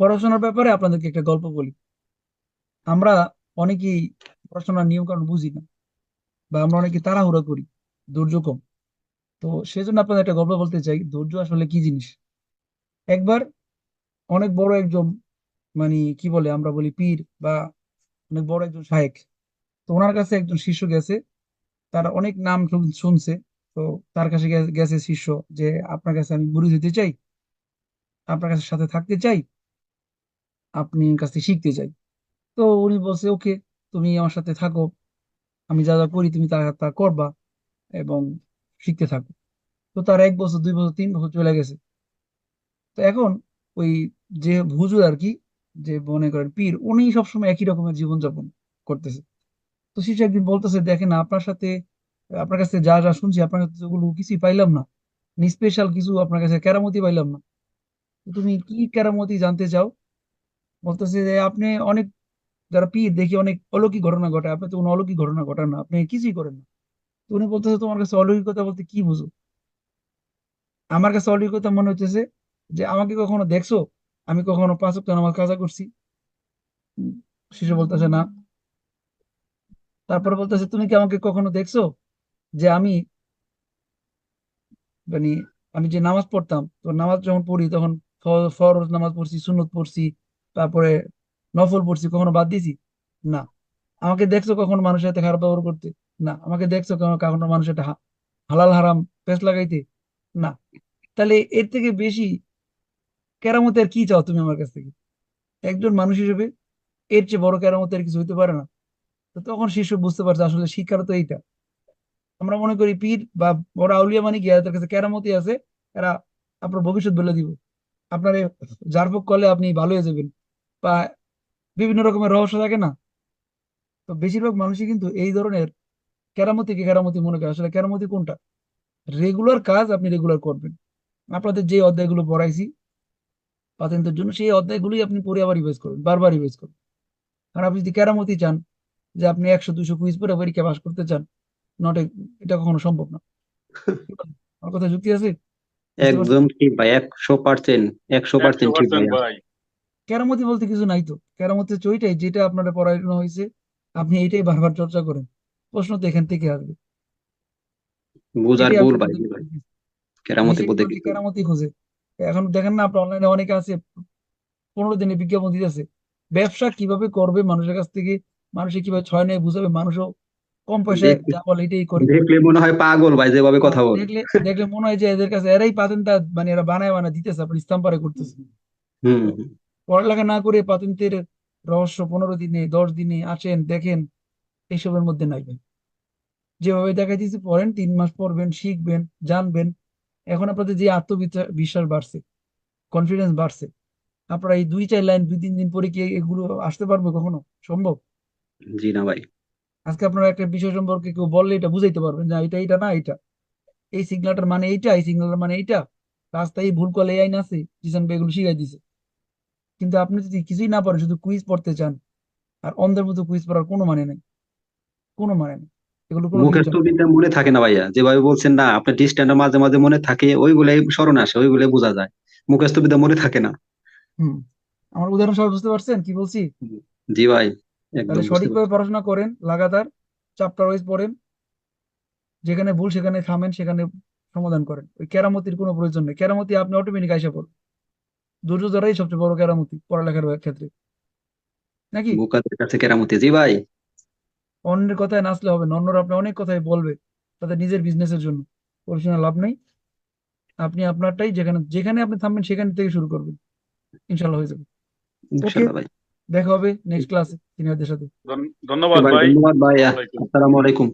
পড়াশোনার ব্যাপারে আপনাদেরকে একটা গল্প বলি। আমরা অনেকেই পড়াশোনার নিয়ম কানুন বুঝি না, বা আমরা অনেকে তাড়াহুড়া করি, ধৈর্য কম। তো সেজন্য আপনাদের একটা গল্প বলতে চাই, ধৈর্য আসলে কি জিনিস? একবার অনেক বড় একজন মানে কি বলে আমরা বলি পীর, বা অনেক বড় একজন শায়েখ তো ওনার কাছে একজন শিষ্য গেছে, তার অনেক নাম শুনছে, তো তার কাছে গেছে শিষ্য যে, আপনার কাছে আমি মুরিদ দিতে চাই, আপনার কাছে সাথে থাকতে চাই আপনি কাছ থেকে শিখতে চাই। তো উনি বলছে, ওকে, তুমি আমার সাথে থাকো। আমি যা যা করি, তুমি তা তা করবা এবং শিখতে থাকো। তো তার এক বছর, দুই বছর, তিন বছর চলে গেছে। তো এখন ওই যে হুজুর আর কি, যে মনে করেন পীর, উনি সবসময় একই রকমের জীবনযাপন করতেছে। তো শিশু একদিন বলতেছে, দেখেন, আপনার সাথে, আপনার কাছে যা যা শুনছি, আপনার কাছে ওগুলো কিছুই পাইলাম না। স্পেশাল কিছু আপনার কাছে কেরামতি পাইলাম না। তুমি কি কেরামতি জানতে চাও? বলতেছে যে আপনি অনেক যারা পীর, দেখি অনেক অলৌকিক ঘটনা ঘটায় আপনি তো কোনো অলৌকিক ঘটনা ঘটান না। আপনি কিছুই করেন না। তো উনি বলতেছে, তোমার কাছে অলৌকিকতা বলতে কি বুঝো? আমার কাছে অলৌকিকতা মনে হচ্ছে যে, আমাকে কখনো দেখছ? আমি কখনো পাঁচ ওয়াক্ত নামাজ কাজা করছি? শিশু বলতেছে, না। তারপরে বলতেছে, তুমি কি আমাকে কখনো দেখছ যে আমি মানে আমি যে নামাজ পড়তাম, তো নামাজ যখন পড়ি তখন ফরজ নামাজ পড়ছি, সুন্নত পড়ছি তারপরে নফল পড়ছি, কখনো বাদ দিয়েছি? না। আমাকে দেখছ কখনো মানুষের সাথে খারাপ ব্যবহার করতে? না। আমাকে দেখছ কখনো মানুষের সাথে হালাল হারাম পেঁচ লাগাইতে? না। তাহলে এর থেকে বেশি কেরামতি আর কি চাও তুমি আমার কাছ থেকে? একজন মানুষ হিসেবে এর চেয়ে বড় কেরামতি আর কিছু হইতে পারে না। তো তখন শিশু বুঝতে পারছে আসলে শিক্ষার তো এইটা। আমরা মনে করি পীর বা বড় আউলিয়া মানে কি? এদের কাছে কেরামতি আছে। এরা আপনার ভবিষ্যৎ বলে দিব। আপনার জারফক করলে আপনি ভালো হয়ে যাবেন। বা বিভিন্ন রকমের রহস্য থাকে না? তো বেশিরভাগ মানুষই কিন্তু এই ধরনের কেরামতি কেরামতিকে কেরামতি মনে করে? আসলে কেরামতি কোনটা? রেগুলার কাজ আপনি রেগুলার করবেন। আপনাদের যে অধ্যায়গুলো পড়াইছি পাতেন্তের জন্য সেই অধ্যায়গুলোই আপনি পড়ে আবার রিভাইজ করবেন বারবার রিভাইজ করবেন। আর আপনি যদি কেরামতি চান যে আপনি একশো দুইশো কুইজ পরে পরীক্ষা পাস করতে চান নট এটা কখনো সম্ভব না। আমার কথা যুক্তি আছে? একদম ঠিক ভাই একশো পার্সেন্ট একশো একশো পার্সেন্ট ঠিক ভাই কেরামতি বলতে কিছু নাই তো। কেরামতি হচ্ছে ওইটাই যেটা আপনারা পড়ানো হয়েছে আপনি এইটাই বারবার চর্চা করেন। প্রশ্ন তো এখান থেকে আসবে। বুঝার ভুল ভাই কেরামতি বলতে কেরামতি খোঁজে। এখন দেখেন না আপনার অনলাইনে অনেকে আছে পনেরো দিনে বিজ্ঞাপন দিতেছে। ব্যবসা কীভাবে করবে মানুষের কাছ থেকে? মানুষের কীভাবে ছয় নেয় বুঝাবে? মানুষও কম পয়সায় যা বলে এটাই করে। দেখলে মনে হয় পাগল ভাই যেভাবে কথা বলে। দেখলে দেখলে মনে হয় যে এদের কাছে এরাই পাতেন তা মানে এরা বানায় বানায় দিতেছে আপনি ইস্তাম্পারে করতেছে। হুম। পড়ালেখা না করে পাতেন্টের রহস্য পনেরো দিনে দশ দিনে আসেন দেখেন এইসবের মধ্যে নাই। যেভাবে দেখা দিয়েছে পড়েন তিন মাস পড়বেন শিখবেন জানবেন। এখন আপনাদের যে আত্মবিশ্বাস বিশ্বাস বাড়ছে কনফিডেন্স বাড়ছে আপনারা এই দুই চার লাইন দুই তিন দিন পরে কি এগুলো আসতে পারবে কখনো? সম্ভব? জি না ভাই। আজকে আপনারা একটা বিষয় সম্পর্কে কেউ বললে এটা বুঝাইতে পারবেন যে এটা এটা না এটা। এই সিগন্যালটার মানে এইটা এই সিগনালটার মানে এইটা। রাস্তায় ভুল এই আইন আছে জিসান ভাই এগুলো শিখাই দিছে। কিন্তু আপনি যদি কিছুই না পারেন শুধু কুইজ পড়তে চান আর অন্ধের মতো কুইজ পড়ার কোনো মানে নেই। কোনো মানে নেই। এগুলো মুখস্থ বিদ্যা মনে থাকে না ভাইয়া। যেভাবে বলছেন না আপনার ডিস্ট্যান্ট মাঝে মাঝে মনে থাকে ওইগুলাই স্মরণে আসে ওইগুলাই বোঝা যায়। মুখস্থ বিদ্যা মনে থাকে না। হুম। আমার উদাহরণ সবাই বুঝতে পারছেন? কি বলছি? জি ভাই তাহলে সঠিকভাবে পড়াশোনা করেন লাগাতার চ্যাপ্টার ওয়াইজ পড়েন। যেখানে ভুল সেখানে থামেন সেখানে সমাধান করেন। ওই কেরামতির কোনো প্রয়োজন নেই। কেরামতি আপনি অটোমেটিক আইসা পড়বেন ধৈর্য ধরাই সবচেয়ে বড় কেরামতি পড়ালেখার ক্ষেত্রে। নাকি? বোকাদের কাছে কেরামতি জি ভাই। অন্যের কথায় নাচলে হবে না অন্যরা আপনি অনেক কথাই বলবে তাদের নিজের বিজনেসের জন্য। পড়াশোনা লাভ নেই। আপনি আপনারটাই যেখানে যেখানে আপনি থামবেন সেখান থেকে শুরু করবেন। ইনশাল্লাহ হয়ে যাবে। ইনশাল্লাহ ভাই। দেখা হবে নেক্সট ক্লাসে সিনিয়রদের সাথে। ধন্যবাদ ভাই। ভাই। ধন্যবাদ আলাইকুম। আসসালামু আলাইকুম।